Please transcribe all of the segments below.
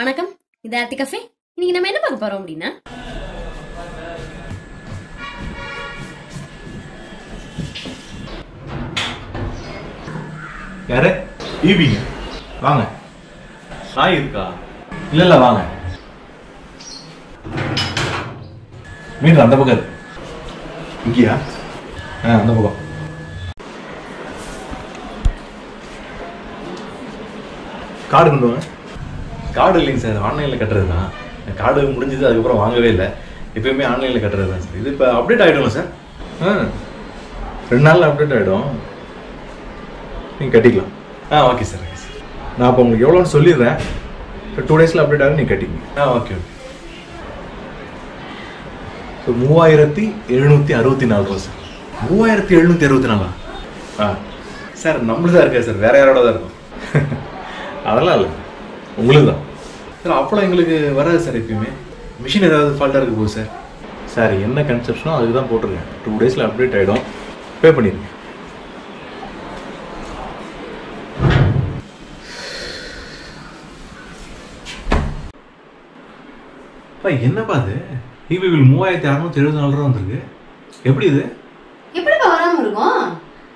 வணக்கம். இது ஆர்த்தி கஃபே. இன்னைக்கு நம்ம என்ன பார்க்க போறோம் அப்படின்னா? யாரு? ஈவிங்க வாங்க. நாய் இருக்கா? இல்ல இல்ல வாங்க. மீன் அந்த பக்கம் இருக்கு. இங்கேயா? ஆ அந்த பக்கம். கார்டு கொண்டு வாங்க. கார்டு இல்லைங்க சார் ஆன்லைனில் கட்டுறது தான் கார்டு முடிஞ்சது அதுக்கப்புறம் வாங்கவே இல்லை. எப்பயுமே ஆன்லைனில் கட்டுறது தான் சார். இது இப்போ அப்டேட் ஆகிடும்ல சார்? ஆ. ரெண்டு நாள்ல அப்டேட் ஆயிடும். நீங்க கட்டிக்கலாம். ஆ ஓகே சார் ஓகே சார். நான் அப்போ உங்களுக்கு எவ்வளோன்னு சொல்லிடுறேன். டூ டேஸில் அப்டேட் ஆகும் நீங்கள் கட்டிங்க ஆ ஓகே ஓகே ஸோ மூவாயிரத்தி எழுநூற்றி அறுபத்தி நாலு ரூபா சார். மூவாயிரத்தி எழுநூற்றி அறுபத்தி நாலா? ஆ. சார் நம்மளுக்கு தான் இருக்கா சார்? வேற யாரோட தான் இருக்கும்? அதெல்லாம் இல்லை. உங்களுக்கு தான் சார் அப்பளம் எங்களுக்கு வராது சார் எப்பயுமே. மிஷின் ஏதாவது ஃபால்ட்டாக இருக்க போகுது சார். சார் என்ன கன்செப்ஷனோ அதுக்கு தான் போட்டிருக்கேன் டூ டேஸில் அப்டேட் ஆகிடும் பே பண்ணிடுங்க. என்னப்பா இது இபி பில் மூவாயிரத்தி அறநூற்றி எழுபத்தி நாலு ரூபா வந்திருக்கு. எப்படி இது? எப்படிப்பா வராம இருக்கும்?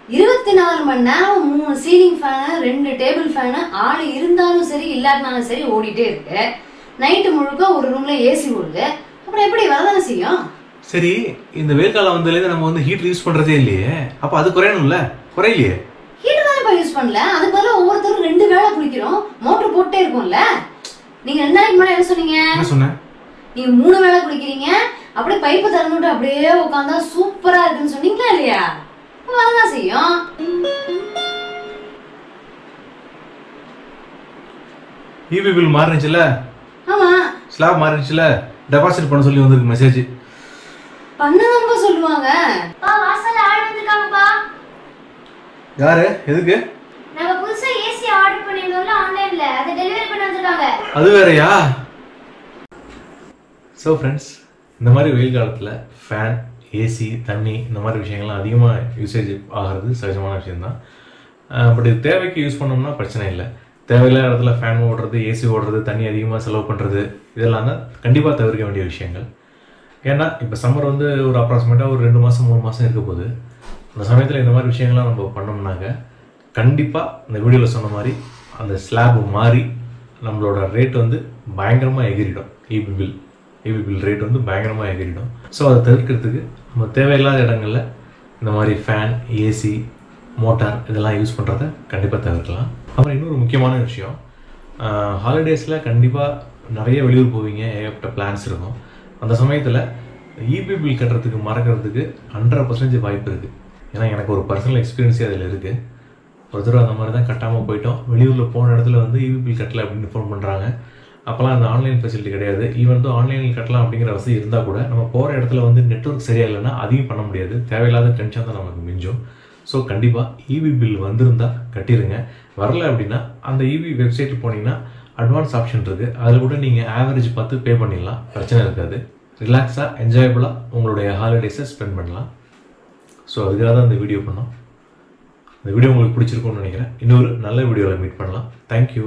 இருபத்தி நாலு மணி நேரம் மூணு சீலிங் ஃபேனு ரெண்டு டேபிள் ஃபேனு ஆள் இருந்தாலும் சரி இல்லாட்டினாலும் சரி ஓடிட்டே இருக்கு. நைட்டு முழுக்க ஒரு ரூம்ல ஏசி ஓடுது அப்புறம் எப்படி வரதானே செய்யும்? சரி இந்த வெயில் காலம் வந்ததுலேருந்து நம்ம வந்து ஹீட் யூஸ் பண்ணுறதே இல்லையே. அப்போ அது குறையணும்ல? குறையிலையே. ஹீட்டர் தானேப்பா யூஸ் பண்ணல. அதுக்கு பதிலா ஒவ்வொருத்தரும் ரெண்டு வேளை குளிக்கிறோம். மோட்டர் போட்டே இருக்கும்ல. நீங்க ரெண்டு நாளைக்கு முன்னாடி என்ன சொன்னீங்க? என்ன சொன்னேன்? நீங்க மூணு வேளை குளிக்கிறீங்க. அப்படியே பைப்பை திறந்துட்டு அப்படியே உட்காந்தா சூப்பரா இருக்குன்னு சொன்னீங்களா இல்லையா? வரதான் செய்யும் இபி பில் மாறினுச்சுல? ஆமா. ஸ்லாப் மாறினுச்சுல? டெபாசிட் பண்ண சொல்லி வந்திருக்கு மெசேஜ் பண்ணதான்பா சொல்லுவாங்க. பா வாசல்ல ஆள் வந்திருக்காங்கப்பா. யாரு? எதுக்கு? நாங்க புதுசா ஏசி ஆர்டர் பண்ணிருந்தோம்ல ஆன்லைன்ல அதை டெலிவரி பண்ண வந்திருக்காங்க. அது வேறயா? ஸோ ஃப்ரெண்ட்ஸ் இந்த மாதிரி வெயில் காலத்தில் ஃபேன் ஏசி தண்ணி இந்த மாதிரி விஷயங்கள்லாம் அதிகமாக யூசேஜ் ஆகிறது சகஜமான விஷயந்தான் பட் இது தேவைக்கு யூஸ் பண்ணோம்னா பிரச்சனை இல்லை. தேவையில்லாத இடத்துல ஃபேன் ஓடுறது ஏசி ஓடுறது தண்ணி அதிகமாக செலவு பண்ணுறது இதெல்லாம் தான் கண்டிப்பாக தவிர்க்க வேண்டிய விஷயங்கள். ஏன்னா இப்போ சம்மர் வந்து ஒரு அப்ராக்சிமேட்டாக ஒரு ரெண்டு மாதம் மூணு மாதம் இருக்க போகுது. அந்த சமயத்தில் இந்த மாதிரி விஷயங்கள்லாம் நம்ம பண்ணோம்னாக்க கண்டிப்பாக இந்த வீடியோவில் சொன்ன மாதிரி அந்த ஸ்லாப் மாறி நம்மளோட ரேட் வந்து பயங்கரமாக எகிரிடும். EB bill EB bill rate வந்து பயங்கரமாக ஏறிடும். ஸோ அதை தவிர்க்கிறதுக்கு நம்ம தேவையில்லாத இடங்களில் இந்த மாதிரி ஃபேன் ஏசி மோட்டார் இதெல்லாம் யூஸ் பண்ணுறத கண்டிப்பாக தவிர்க்கலாம். அப்புறம் இன்னொரு முக்கியமான விஷயம் ஹாலிடேஸில் கண்டிப்பாக நிறைய வெளியூர் போவீங்க ஏகப்பட்ட பிளான்ஸ் இருக்கும். அந்த சமயத்தில் இபி பில் கட்டுறதுக்கு மறக்கிறதுக்கு ஹண்ட்ரட் பர்சன்டேஜ் வாய்ப்பு இருக்குது ஏன்னா எனக்கு ஒரு பர்சனல் எக்ஸ்பீரியன்ஸே அதில் இருக்குது ஒரு தடவை அந்த மாதிரி தான் கட்டாமல் போயிட்டோம். வெளியூரில் போன இடத்துல வந்து இபி பில் கட்டலை அப்படின்னு ஃபோன் பண்ணுறாங்க அப்போல்லாம் அந்த ஆன்லைன் ஃபெசிலிட்டி கிடையாது. ஈவன் தான் ஆன்லைனில் கட்டலாம் அப்படிங்கிற வசதி இருந்தால் கூட நம்ம போகிற இடத்துல வந்து நெட்ஒர்க் சரியாக இல்லைன்னா அதையும் பண்ண முடியாது. தேவையில்லாத டென்ஷன் தான் நமக்கு மிஞ்சும். ஸோ கண்டிப்பாக இவி பில் வந்திருந்தால் கட்டிடுங்க வரல அப்படின்னா அந்த இவி வெப்சைட் போனீங்கன்னா அட்வான்ஸ் ஆப்ஷன் இருக்குது அதில் கூட நீங்கள் ஆவரேஜ் பார்த்து பே பண்ணிடலாம். பிரச்சனை இருக்காது. ரிலாக்ஸாக என்ஜாயபுளாக உங்களுடைய ஹாலிடேஸை ஸ்பெண்ட் பண்ணலாம். ஸோ அதுக்காக தான் இந்த வீடியோ பண்ணோம். இந்த வீடியோ உங்களுக்கு பிடிச்சிருக்கும்னு நினைக்கிறேன். இன்னொரு நல்ல வீடியோவில் மீட் பண்ணலாம். தேங்க்யூ